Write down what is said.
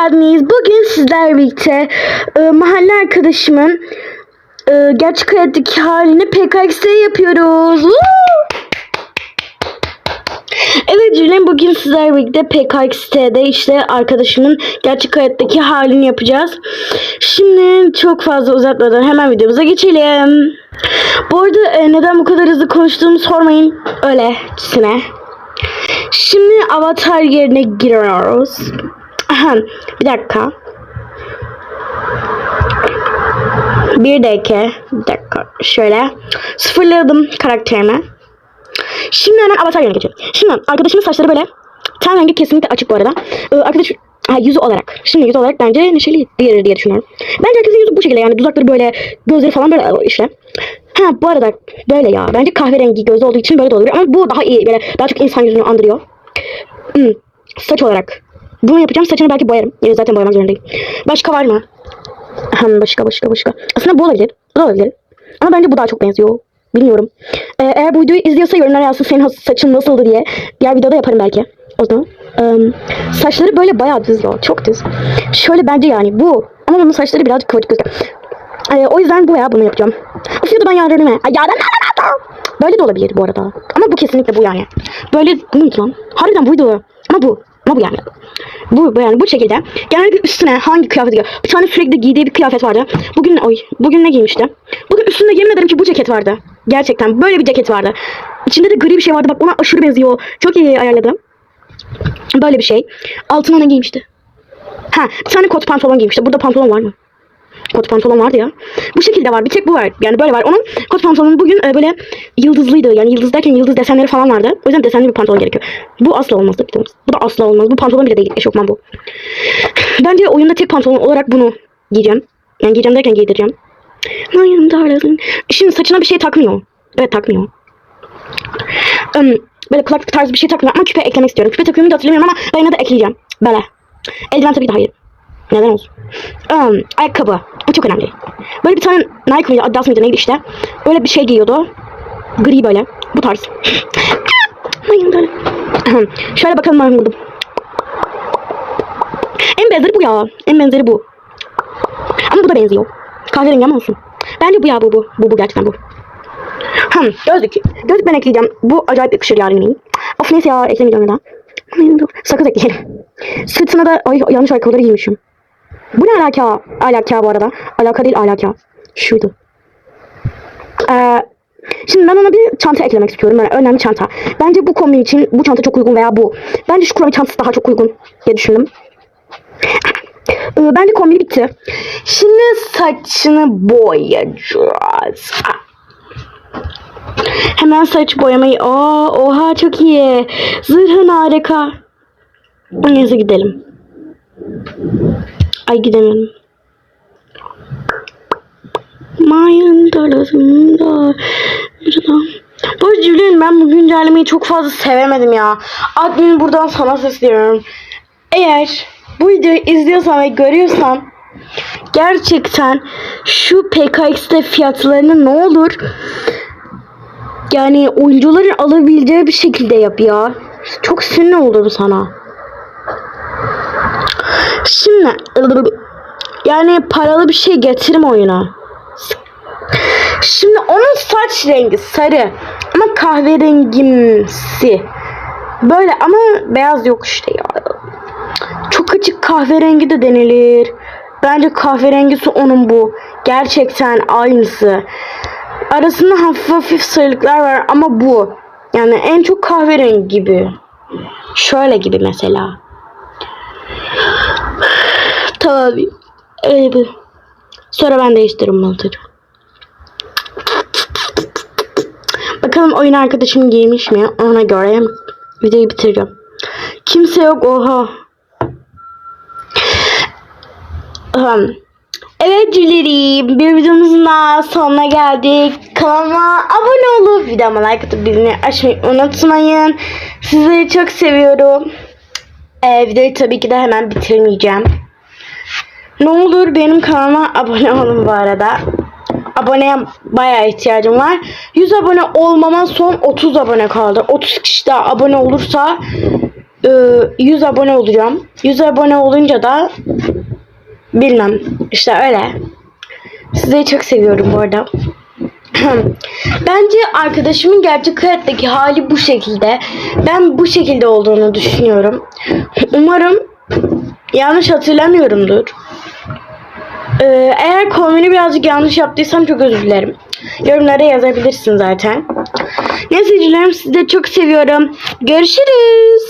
geldiniz. Bugün sizlerle birlikte e, mahalle arkadaşımın e, gerçek hayattaki halini PKX'de yapıyoruz. Evet Julian bugün sizlerle birlikte PKX'de işte arkadaşımın gerçek hayattaki halini yapacağız. Şimdi çok fazla uzatmadan hemen videomuza geçelim. Bu arada e, neden bu kadar hızlı konuştuğumu sormayın. Öylesine. Şimdi avatar yerine giriyoruz. Aha, bir dakika. Bir dakika. Bir dakika. Şöyle. Sıfırladım karakterimi. Şimdi hemen avatar yerine geçiyorum. Şimdi arkadaşımın saçları böyle. Ten rengi kesinlikle açık bu arada. Ee, arkadaş ha, yüzü olarak. Şimdi yüz olarak bence neşeli diğeri diye düşünüyorum. Bence herkesin yüzü bu şekilde yani dudakları böyle, gözleri falan böyle işte. Ha bu arada böyle ya. Bence kahverengi gözü olduğu için böyle de olabilir. Ama bu daha iyi. Böyle daha çok insan yüzünü andırıyor. Hmm, saç olarak. Bunu yapacağım. Saçını belki boyarım. Yani zaten boyamak zorundayım. Başka var mı? Hem başka başka başka. Aslında bu olabilir. Bu da olabilir. Ama bence bu daha çok benziyor. Bilmiyorum. Ee, eğer bu videoyu izliyorsa yorumlara yazsın senin saçın nasıldı diye. Diğer videoda yaparım belki. O zaman. Ee, saçları böyle bayağı düz ya. Çok düz. Şöyle bence yani bu. Ama bunun saçları birazcık kıvırcık gözüküyor. Ee, o yüzden bu veya bunu yapacağım. Of YouTube'dan yardım Ay yardım Böyle de olabilir bu arada. Ama bu kesinlikle bu yani. Böyle bu muydu lan? Harbiden buydu. Ama bu. Ama bu yani. Bu, bu yani bu şekilde. Genellikle üstüne hangi kıyafet giyiyor? Bir tane sürekli giydiği bir kıyafet vardı. Bugün oy bugün ne giymişti? Bugün üstünde yemin ederim ki bu ceket vardı. Gerçekten böyle bir ceket vardı. İçinde de gri bir şey vardı. Bak ona aşırı benziyor. Çok iyi ayarladım. Böyle bir şey. Altına ne giymişti? Ha bir tane kot pantolon giymişti. Burada pantolon var mı? Kot pantolon vardı ya. Bu şekilde var. Bir tek bu var. Yani böyle var. Onun kot pantolonu bugün e, böyle yıldızlıydı. Yani yıldız derken yıldız desenleri falan vardı. O yüzden desenli bir pantolon gerekiyor. Bu asla olmaz tabii ki. Bu da asla olmaz. Bu pantolon bile değil. Eşofman bu. Bence oyunda tek pantolon olarak bunu giyeceğim. Yani giyeceğim derken giydireceğim. Şimdi saçına bir şey takmıyor. Evet takmıyor. Im, böyle kulaklık tarzı bir şey takmıyor ama küpe eklemek istiyorum. Küpe takıyor muydu hatırlamıyorum ama ben yine de ekleyeceğim. Böyle. Eldiven tabii ki de hayır. Neden olsun? Um, ayakkabı. Bu çok önemli. Böyle bir tane Nike mıydı, Adidas mıydı neydi işte. Öyle bir şey giyiyordu. Gri böyle. Bu tarz. Böyle. Şöyle bakalım ben buldum. En benzeri bu ya. En benzeri bu. Ama bu da benziyor. Kahverengi ama olsun. Bence bu ya bu bu. Bu bu gerçekten bu. Hmm, gözlük. Gözlük ben ekleyeceğim. Bu acayip yakışır yarın Of neyse ya eklemeyeceğim ya da. Sakız ekleyelim. Sırtına da ay yanlış ayakkabıları giymişim. Bu ne alaka? Alaka bu arada. Alaka değil alaka. Şuydu. Ee, şimdi ben ona bir çanta eklemek istiyorum. Böyle önemli çanta. Bence bu kombin için bu çanta çok uygun veya bu. Bence şu kromi çantası daha çok uygun diye düşündüm. Ee, bence kombin bitti. Şimdi saçını boyayacağız. Hemen saç boyamayı. Aa, oha çok iyi. Zırhın harika. Neyse gidelim. Ay gidemedim. Mayın tarlasında. Bu arada Julian ben bu güncellemeyi çok fazla sevemedim ya. Admin buradan sana sesliyorum. Eğer bu videoyu izliyorsan ve görüyorsan gerçekten şu PKX'de fiyatlarını ne olur yani oyuncuların alabileceği bir şekilde yap ya. Çok sinir oldum sana. Şimdi yani paralı bir şey getirme oyuna. Şimdi onun saç rengi sarı ama kahverengimsi. Böyle ama beyaz yok işte ya. Çok açık kahverengi de denilir. Bence kahverengisi onun bu. Gerçekten aynısı. Arasında hafif hafif sarılıklar var ama bu. Yani en çok kahverengi gibi. Şöyle gibi mesela. Tamam. Öyle bir. Sonra ben değiştiririm montajı. Bakalım oyun arkadaşım giymiş mi? Ona göre videoyu bitireceğim. Kimse yok oha. Evet Cülerim bir videomuzun daha sonuna geldik. Kanalıma abone olup videoma like atıp bildirimleri açmayı unutmayın. Sizleri çok seviyorum. Ee, videoyu tabii ki de hemen bitirmeyeceğim. Ne olur benim kanalıma abone olun bu arada. Aboneye bayağı ihtiyacım var. 100 abone olmama son 30 abone kaldı. 30 kişi daha abone olursa e, 100 abone olacağım. 100 abone olunca da bilmem işte öyle. Sizi çok seviyorum bu arada. Bence arkadaşımın gerçek hayattaki hali bu şekilde. Ben bu şekilde olduğunu düşünüyorum. Umarım yanlış hatırlamıyorumdur. Ee, eğer kombini birazcık yanlış yaptıysam çok özür dilerim. Yorumlara yazabilirsin zaten. Neyse canlarım sizi de çok seviyorum. Görüşürüz.